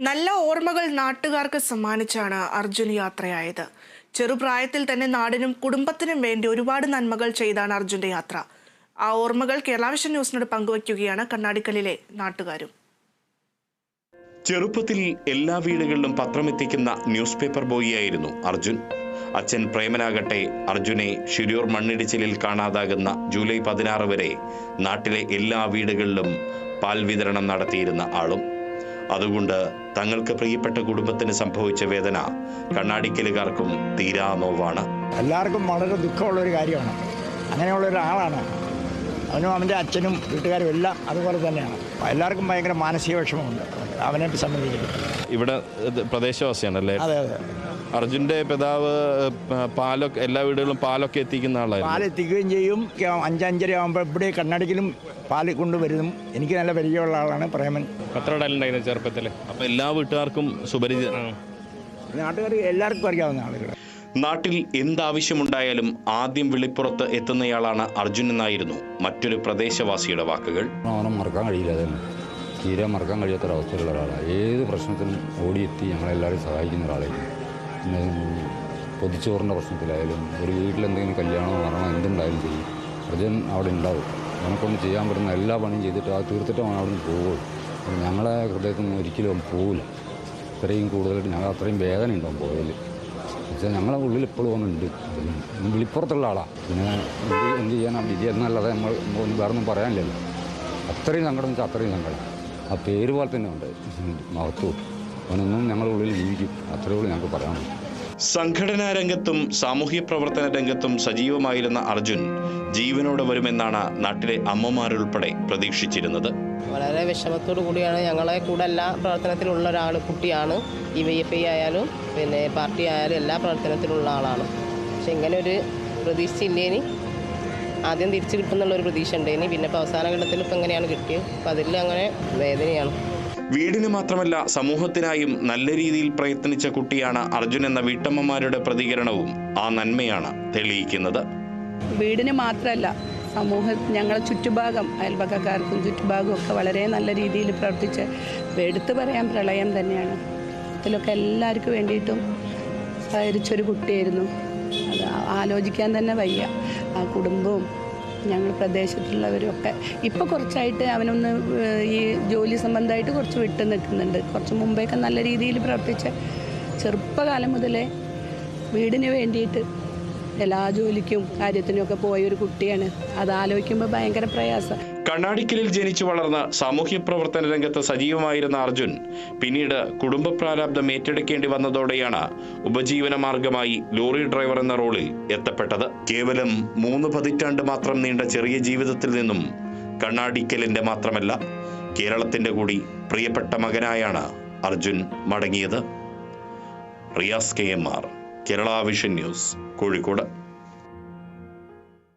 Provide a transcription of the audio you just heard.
നല്ല ഓർമ്മകൾ നാട്ടുകാർക്ക് സമ്മാനിച്ചാണ് അർജുൻ യാത്രയായത്. ചെറുപ്രായത്തിൽ തന്നെ നാടിനും കുടുംബത്തിനും വേണ്ടി ഒരുപാട് നന്മകൾ ചെയ്താണ് അർജുന്റെ യാത്ര. ആ ഓർമ്മകൾ കേരളാവിഷൻ ന്യൂസിനോട് പങ്കുവയ്ക്കുകയാണ് കണ്ണാടിക്കലിലെ നാട്ടുകാരും. ചെറുപ്പത്തിൽ എല്ലാ വീടുകളിലും പത്രമെത്തിക്കുന്ന ന്യൂസ് പേപ്പർ ബോയിയായിരുന്നു അർജുൻ. അച്ഛൻ പ്രേമനാകട്ടെ അർജുനെ ഷിരൂർ മണ്ണിടിച്ചിലിൽ കാണാതാകുന്ന ജൂലൈ പതിനാറ് വരെ നാട്ടിലെ എല്ലാ വീടുകളിലും പാൽ വിതരണം നടത്തിയിരുന്ന ആളും അതുകൊണ്ട് തങ്ങൾക്ക് പ്രിയപ്പെട്ട കുടുംബത്തിന് സംഭവിച്ച വേദന കണ്ണാടിക്കലുകാർക്കും തീരാ നോവാണ് എല്ലാവർക്കും വളരെ ദുഃഖമുള്ള ഒരു കാര്യമാണ്. അങ്ങനെയുള്ള ഒരാളാണ്. അവനും അവന്റെ അച്ഛനും വീട്ടുകാരും എല്ലാം അതുപോലെ തന്നെയാണ്. എല്ലാവർക്കും ഭയങ്കര മാനസിക വിഷമമുണ്ട്. അവനെ സംബന്ധിച്ചിട്ട്. ഇവിടെ പ്രദേശവാസിയാണല്ലേ? അതെ അതെ. അർജുന്റെ പിതാവ് പാലൊക്കെ എല്ലാ വീടുകളിലും പാലൊക്കെ എത്തിക്കുന്ന ആളായിരുന്നു. പാൽ എത്തിക്കുകയും ചെയ്യും അഞ്ചഞ്ചര ആകുമ്പോൾ ഇവിടെ കണ്ണടിക്കലും പാൽ കൊണ്ടുവരുന്നു എനിക്ക് നല്ല പരിചയമുള്ള ആളാണ് പ്രേമൻ. പത്രമിടലുണ്ടായിരുന്നു ചെറുപ്പത്തിൽ? അപ്പൊ എല്ലാ വീട്ടുകാർക്കും സുപരിചിത നാട്ടുകാർ എല്ലാവർക്കും അറിയാവുന്ന ആളുകൾ നാട്ടിൽ എന്താവശ്യമുണ്ടായാലും ആദ്യം വെളിപ്പുറത്ത് എത്തുന്നയാളാണ് അർജുൻ എന്നായിരുന്നു മറ്റൊരു പ്രദേശവാസിയുടെ വാക്കുകൾ. അവനെ മറക്കാൻ കഴിയില്ല അതന്നെ തീരെ മറക്കാൻ കഴിയാത്തൊരവസ്ഥയിലുള്ള ഒരാളാണ്. ഏത് പ്രശ്നത്തിനും ഓടിയെത്തി ഞങ്ങളെല്ലാവരും സഹായിക്കുന്ന ഒരാളായിരുന്നു. പൊതിച്ചോറിന്റെ പ്രശ്നത്തിലായാലും ഒരു വീട്ടിലെന്തെങ്കിലും കല്യാണമോ മരണമോ എന്തുണ്ടായാലും ചെയ്യും. അർജുൻ അവിടെ ഉണ്ടാവും. നമുക്കൊന്ന് ചെയ്യാൻ പറ്റുന്ന എല്ലാ പണിയും ചെയ്തിട്ട് ആ തീർത്തിട്ട് അവൻ അവിടെ നിന്ന് അപ്പോൾ ഞങ്ങളെ ഹൃദയത്തിൽ നിന്ന് ഒരിക്കലും പോവില്ല. ഇത്രയും കൂടുതലായിട്ട് ഞങ്ങൾ അത്രയും വേദന ഉണ്ടാവും പോയതിൽ പക്ഷേ ഞങ്ങളെ ഉള്ളിൽ ഇപ്പോഴും ഒന്നുണ്ട് വിളിപ്പുറത്തുള്ള ആളാണ് പിന്നെ എന്ത് ചെയ്യാനാ? വിജയം എന്നല്ലാതെ നമ്മൾ വേറെ ഒന്നും പറയാനില്ലല്ലോ. അത്രയും സങ്കടം വെച്ചാൽ അത്രയും സങ്കടം. ആ പേര് പോലെ തന്നെ ഉണ്ട്. മഹത്വം. അവനൊന്നും ഞങ്ങളുടെ ഉള്ളിൽ ജീവിക്കും. അത്രയേ ഉള്ളൂ ഞങ്ങൾക്ക് പറയാനുള്ളൂ. സംഘടനാ രംഗത്തും സാമൂഹ്യ പ്രവർത്തന രംഗത്തും സജീവമായിരുന്ന അർജുൻ ജീവനോടെ വരുമെന്നാണ് നാട്ടിലെ അമ്മമാരുൾപ്പെടെ പ്രതീക്ഷിച്ചിരുന്നത്. വളരെ വിഷമത്തോടു കൂടിയാണ് ഞങ്ങളെ കൂടെ എല്ലാ പ്രവർത്തനത്തിലുള്ള ഒരാൾ കുട്ടിയാണ്. ഈ വൈ എഫ് ഐ ആയാലും പിന്നെ പാർട്ടി ആയാലും എല്ലാ പ്രവർത്തനത്തിലുള്ള ആളാണ്. പക്ഷെ ഇങ്ങനെ ഒരു പ്രതീക്ഷയില്ലേനി ആദ്യം തിരിച്ചു കിട്ടുന്നുള്ളൊരു പ്രതീക്ഷ ഉണ്ടേനി. പിന്നെ ഇപ്പോൾ അവസാന ഘട്ടത്തിൽ ഇപ്പം എങ്ങനെയാണ് കിട്ടിയത്? അപ്പം അതിൽ അങ്ങനെ വേദനയാണ്. വീടിന് മാത്രമല്ല സമൂഹത്തിനായും നല്ല രീതിയിൽ പ്രയത്നിച്ച കുട്ടിയാണ് അർജുൻ എന്ന വീട്ടമ്മമാരുടെ പ്രതികരണവും ആ നന്മയാണ് തെളിയിക്കുന്നത്. വീടിന് മാത്രമല്ല സമൂഹ ഞങ്ങളെ ചുറ്റുഭാഗം അയൽപക്കക്കാർക്കും ചുറ്റുഭാഗവും ഒക്കെ വളരെ നല്ല രീതിയിൽ പ്രവർത്തിച്ച് എടുത്തു പറയാൻ പ്രളയം തന്നെയാണ്. ഇതിലൊക്കെ എല്ലാവർക്കും വേണ്ടിയിട്ടും സഹകരിച്ചൊരു കുട്ടിയായിരുന്നു. അത് ആലോചിക്കാൻ തന്നെ വയ്യ. ആ കുടുംബവും ഞങ്ങൾ പ്രദേശത്തുള്ളവരൊക്കെ. ഇപ്പം കുറച്ചായിട്ട് അവനൊന്ന് ഈ ജോലി സംബന്ധമായിട്ട് കുറച്ച് വിട്ടു നിൽക്കുന്നുണ്ട്. കുറച്ച് മുമ്പേയൊക്കെ നല്ല രീതിയിൽ പ്രവർത്തിച്ച ചെറുപ്പകാലം മുതലേ വീടിന് വേണ്ടിയിട്ട് എല്ലാ ജോലിക്കും കാര്യത്തിനും ഒക്കെ പോയ ഒരു കുട്ടിയാണ്. അത് ആലോചിക്കുമ്പോൾ ഭയങ്കര പ്രയാസം. കണ്ണാടിക്കലിൽ ജനിച്ചു വളർന്ന സാമൂഹ്യ പ്രവർത്തന രംഗത്ത് സജീവമായിരുന്ന അർജുൻ പിന്നീട് കുടുംബ പ്രാരാബ്ദം ഏറ്റെടുക്കേണ്ടി വന്നതോടെയാണ് ഉപജീവന മാർഗമായി ലോറി ഡ്രൈവർ എന്ന റോളിൽ എത്തപ്പെട്ടത്. കേവലം മൂന്ന് പതിറ്റാണ്ട് മാത്രം നീണ്ട ചെറിയ ജീവിതത്തിൽ നിന്നും കണ്ണാടിക്കലിന്റെ മാത്രമല്ല കേരളത്തിന്റെ കൂടി പ്രിയപ്പെട്ട മകനായാണ് അർജുൻ മടങ്ങിയത്. Riyas K M R Kerala vision news Kozhikode.